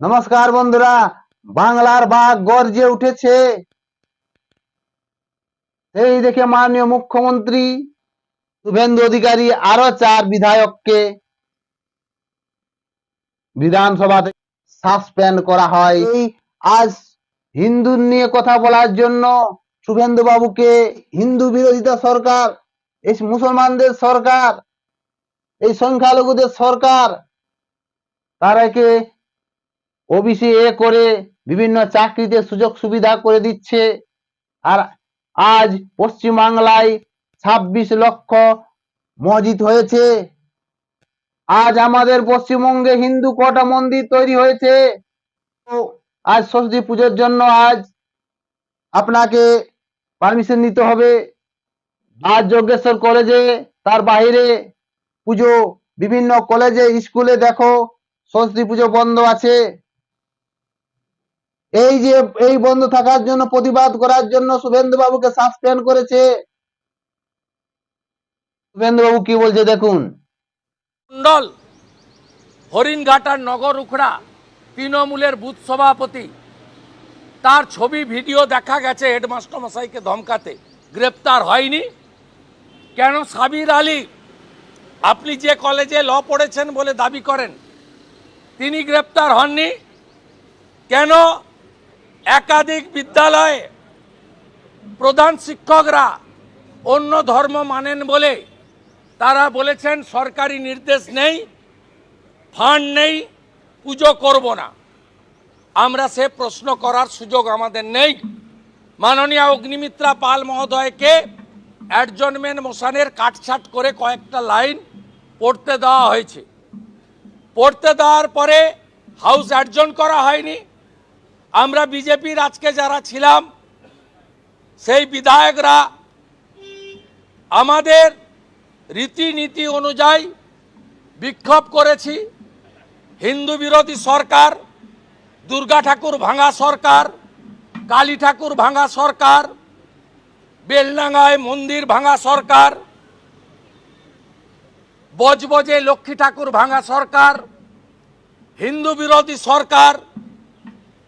নমস্কার বন্ধুরা, বাংলার বাঘ গর্জে উঠেছে। এই দেখে মাননীয় মুখ্যমন্ত্রী, শুভেন্দু অধিকারী আরও চার বিধায়ককে বিধানসভাতে সাসপেন্ড করা হয়। আজ হিন্দু নিয়ে কথা বলার জন্য শুভেন্দু বাবুকে হিন্দু বিরোধিতা সরকার, এই মুসলমানদের সরকার, এই সংখ্যালঘুদের সরকার, তারাকে ওবিসি এ করে বিভিন্ন চাকরিতে সুযোগ সুবিধা করে দিচ্ছে। আর আজ পশ্চিমবাংলায় ছাব্বিশ লক্ষ মসজিদ হয়েছে। আজ আমাদের পশ্চিমবঙ্গে হিন্দু কটা মন্দির তৈরি হয়েছে। আজ সরস্বতী পুজোর জন্য আজ আপনাকে পারমিশন নিতে হবে। আজ যজ্ঞেশ্বর কলেজে তার বাইরে পুজো বিভিন্ন কলেজে, স্কুলে দেখো, সরস্বতী পুজো বন্ধ আছে। এই যে, এই বন্ধ থাকার জন্য, প্রতিবাদ করার জন্য শুভেন্দু বাবুকে সাসপেন্ড করেছে। শুভেন্দু বাবু কি বলছে দেখুন। মন্ডল হরিণঘাটার নগর উখড়া, তৃণমূলের বুথ সভাপতি। তার ছবি, ভিডিও দেখা গেছে হেডমাস্টার মশাইকে ধমকাতে। গ্রেপ্তার হয়নি। কেন? সাবির আলী, আপনি যে কলেজে ল পড়েছেন বলে দাবি করেন, তিনি গ্রেপ্তার হননি। কেন? একাধিক বিদ্যালয়ে প্রধান শিক্ষকরা অন্য ধর্ম মানেন বলে তারা বলেছেন, সরকারি নির্দেশ নেই, ফান্ড নেই, পুজো করব না। আমরা সে প্রশ্ন করার সুযোগ আমাদের নেই। মাননীয় অগ্নিমিত্রা পাল মহোদয়কে অ্যাডজনমেন্ট মোশানের কাটছাট করে কয়েকটা লাইন পড়তে দেওয়া হয়েছে। পড়তে দেওয়ার পরে হাউস অ্যাডজন করা হয়নি। আমরা বিজেপির আজকে যারা ছিলাম, সেই বিধায়করা আমাদের রীতিনীতি অনুযায়ী বিক্ষোভ করেছি। হিন্দু বিরোধী সরকার, দুর্গা ঠাকুর ভাঙা সরকার, কালী ঠাকুর ভাঙা সরকার, বেলডাঙ্গায় মন্দির ভাঙা সরকার, বজবজে লক্ষ্মী ঠাকুর ভাঙা সরকার, হিন্দু বিরোধী সরকার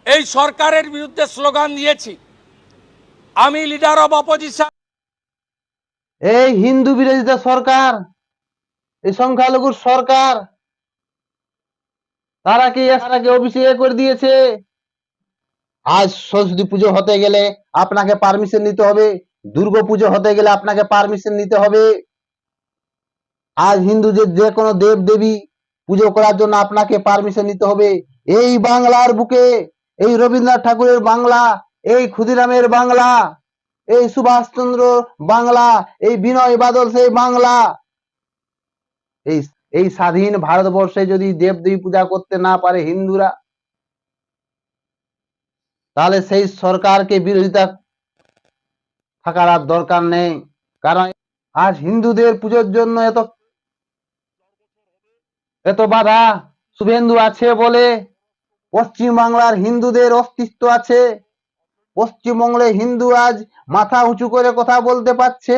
এই সরকারের বিরুদ্ধে স্লোগান দিয়েছি। আমি লিডার অব অপোজিশন এই হিন্দু বিরোধিতা সরকার, এই সংখ্যালঘুর সরকার, তারা কি তারাকে অভিষেক করে দিয়েছে? আজ সরস্বতী পুজো হতে গেলে আপনাকে পারমিশন নিতে হবে, দুর্গা পুজো হতে গেলে আপনাকে পারমিশন নিতে হবে। আজ হিন্দুদের যে কোনো দেব দেবী পুজো করার জন্য আপনাকে পারমিশন নিতে হবে। এই বাংলার বুকে এই রবীন্দ্রনাথ ঠাকুরের বাংলা, এই ক্ষুদিরামের বাংলা, এই সুভাষচন্দ্র বাংলা, এই বিনয় বাদল সেই বাংলা। এই এই স্বাধীন ভারতবর্ষে যদি দেবদেবী পূজা করতে না পারে হিন্দুরা, তাহলে সেই সরকারকে বিরোধিতা থাকার আর দরকার নেই। কারণ আজ হিন্দুদের পুজোর জন্য এত এত বাধা, শুভেন্দু আছে বলে পশ্চিম বাংলার হিন্দুদের অস্তিত্ব আছে। পশ্চিমবঙ্গে হিন্দু আজ মাথা উঁচু করে কথা বলতে পারছে।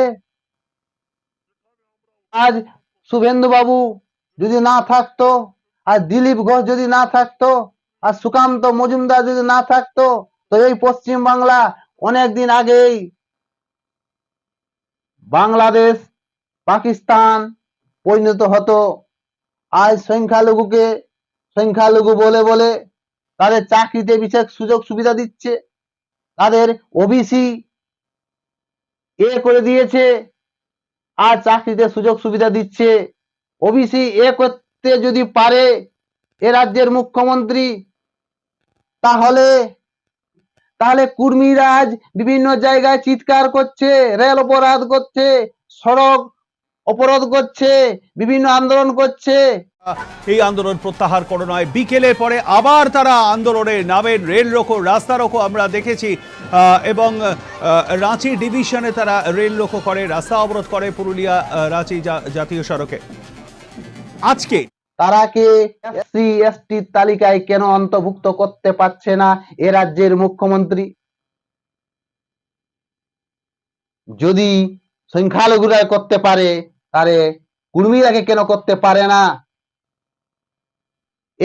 আজ শুভেন্দু বাবু যদি না থাকতো, আর দিলীপ ঘোষ যদি না থাকতো, আর সুকান্ত মজুমদার যদি না থাকতো, তো এই পশ্চিম বাংলা অনেকদিন আগেই বাংলাদেশ, পাকিস্তান পরিণত হতো। আজ সংখ্যালঘুকে সংখ্যালঘু বলে বলে তাদের চাকরিতে বিশেষ সুযোগ সুবিধা দিচ্ছে। তাদের ওবিসি এ করে দিয়েছে আর চাকরিতে সুযোগ সুবিধা দিচ্ছে। ওবিসি এ করতে যদি পারে এ রাজ্যের মুখ্যমন্ত্রী, তাহলে তাহলে কুর্মীরা আজ বিভিন্ন জায়গায় চিৎকার করছে, রেল অপরাধ করছে, সড়ক অপরাধ করছে, বিভিন্ন আন্দোলন করছে। এই আন্দোলন প্রত্যাহার করো নয়। বিকেলের পরে আবার তারা আন্দোলনে নামেন। রেল রোকো, রাস্তা রোকো আমরা দেখেছি। এবং রাঁচি ডিভিশনে তারা রেল রোকো করে, রাস্তা অবরোধ করে পুরুলিয়া রাঁচি জাতীয় সড়কে। আজকে তারা কে এসসি, এসটি তালিকায় কেন অন্তর্ভুক্ত করতে পারছে না এ রাজ্যের মুখ্যমন্ত্রী? যদি সংখ্যালঘুরা করতে পারে, তাহলে কুর্মীরাকে কেন করতে পারে না?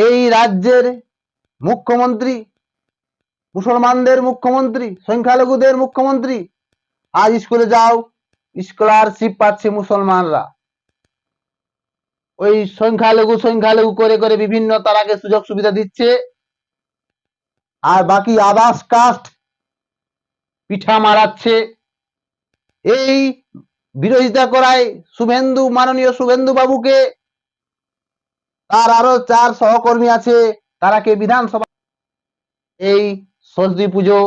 এই রাজ্যের মুখ্যমন্ত্রী, মুসলমানদের মুখ্যমন্ত্রী, সংখ্যালঘুদের মুখ্যমন্ত্রী, আজ স্কুলে যাও, স্কলারশিপ পাচ্ছে মুসলমানরা। ওই সংখ্যালঘু সংখ্যালঘু করে করে বিভিন্ন তারাকে সুযোগ সুবিধা দিচ্ছে। আর বাকি আদার্স কাস্ট পিঠা মারাচ্ছে। এই বিরোধিতা করায় শুভেন্দু, মাননীয় শুভেন্দু বাবুকে তার আরও চার সহকর্মী আছে, তারা কে বিধানসভা? এই সরস্বতী পুজো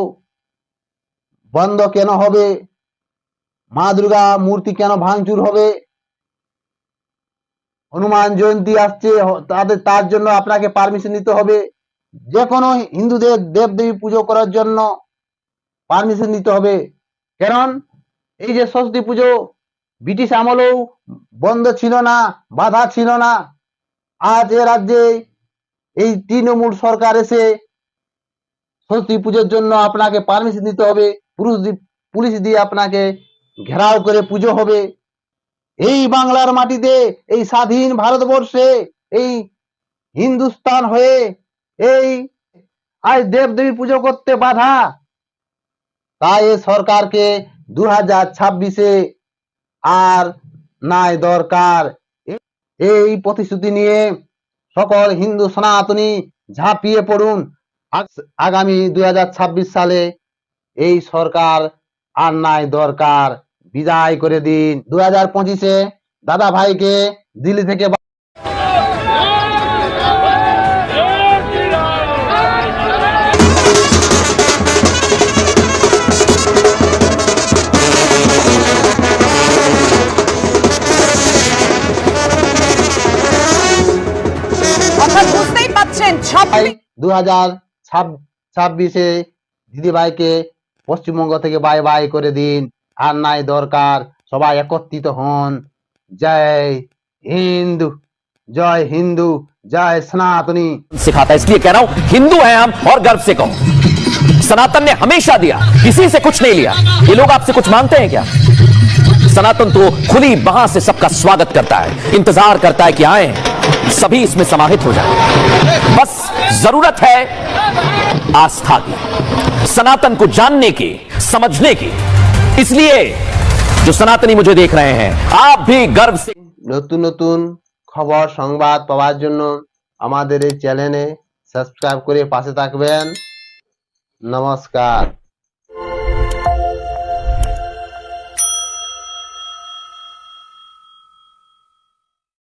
বন্ধ কেন হবে? মা দুর্গা মূর্তি কেন ভাঙচুর হবে? হনুমান জয়ন্তী আসছে তাদের, তার জন্য আপনাকে পারমিশন নিতে হবে। যে কোনো হিন্দুদের দেব দেবী পুজো করার জন্য পারমিশন নিতে হবে। কারণ এই যে সরস্বতী পুজো ব্রিটিশ আমলেও বন্ধ ছিল না, বাধা ছিল না। আজ এ রাজ্যে এই তৃণমূল সরকার এসে সরস্বতী পুজোর জন্য আপনাকে পারমিশন দিতে হবে, পুরুষ পুলিশ দিয়ে আপনাকে ঘেরাও করে পুজো হবে। এই বাংলার মাটিতে, এই স্বাধীন ভারতবর্ষে, এই হিন্দুস্তান হয়ে, এই আজ দেব দেবী পুজো করতে বাধা, তাই সরকারকে দু হাজার ছাব্বিশে আর নাই দরকার। এই প্রতিশ্রুতি নিয়ে সকল হিন্দু সনাতনী ঝাঁপিয়ে পড়ুন। আগ- আগামী দুই হাজার ছাব্বিশ সালে এই সরকার আর নাই দরকার। বিদায় করে দিন। দু হাজার পঁচিশে দাদা ভাইকে দিল্লি থেকে পাচ্ছেন ভাই ছাব্বিশ দু হাজার ছাব্বিশে দিদি ভাইকে পশ্চিমবঙ্গ থেকে বাই বাই করে দিন আর নাই দরকার সবাই একত্রিত হন জয় হিন্দু জয় হিন্দু জয় সনাতনী सिखाता है इसलिए कह रहा हूं हिंदू हैं हम और गर्व से कहो सनातन ने हमेशा दिया किसी से कुछ नहीं लिया ये लोग आपसे कुछ मांगते हैं क्या सनातन तो खुली बाह से सबका स्वागत करता है इंतजार करता है कि आए सभी इसमें समाहित हो जाए बस जरूरत है आस्था की सनातन को जानने की समझने की इसलिए जो सनातनी मुझे देख रहे हैं आप भी गर्व से নতুন নতুন খবর সংবাদ পাওয়ার জন্য আমাদের এই চ্যানেলে সাবস্ক্রাইব করে পাশে থাকবেন নমস্কার